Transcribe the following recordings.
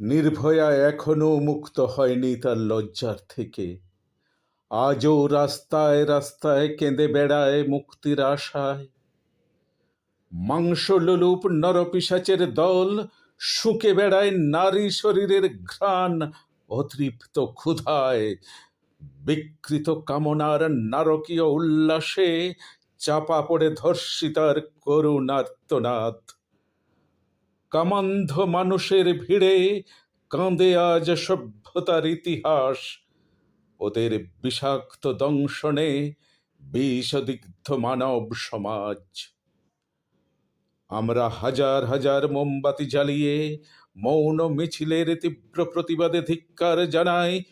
নির্ভয়া এখনও মুক্ত হয়নি তার লজ্জার থেকে। আজও রাস্তায় রাস্তায় কেঁদে বেড়ায় মুক্তির আশায়। মাংস লোলুপ নরপিসাচের দল শুকে বেড়ায় নারী শরীরের ঘ্রাণ, অতৃপ্ত ক্ষুধায়। বিকৃত কামনার নারকীয় উল্লাসে চাপা পড়ে ধর্ষিতার করুণার্তনাদ। কামান্ধ মানুষের ভিড়ে কাঁদে আজ সভ্যতার ইতিহাস। ওদের বিষাক্ত দংশনে বিষদিগ্ধ মানব সমাজ। আমরা হাজার হাজার মোমবাতি জ্বালিয়ে মৌন মিছিলের তীব্র প্রতিবাদে ধিক্কার জানাই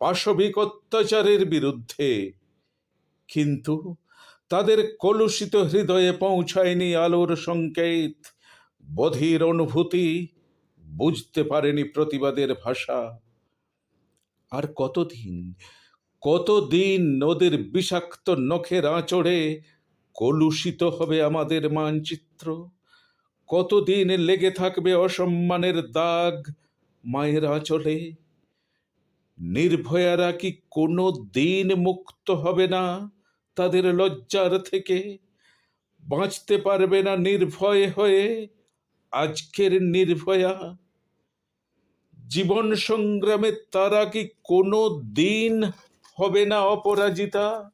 পাশবিক অত্যাচারের বিরুদ্ধে। কিন্তু তাদের কলুষিত হৃদয়ে পৌঁছায়নি আলোর সংকেত। বধির অনুভূতি বুঝতে পারেনি প্রতিবাদের ভাষা। আর কতদিন কতদিন ওদের বিষাক্ত নখের আঁচড়ে কলুষিত হবে আমাদের মানচিত্র? কতদিন লেগে থাকবে অসম্মানের দাগ মায়ের আঁচলে নির্ভয়ারা কি কোনো দিন মুক্ত হবে না তাদের লজ্জার থেকে? বাঁচতে পারবে না নির্ভয় হয়ে আজকের নির্ভয়া। জীবন সংগ্রামে তারা কি কোনো দিন হবে না অপরাজিতা?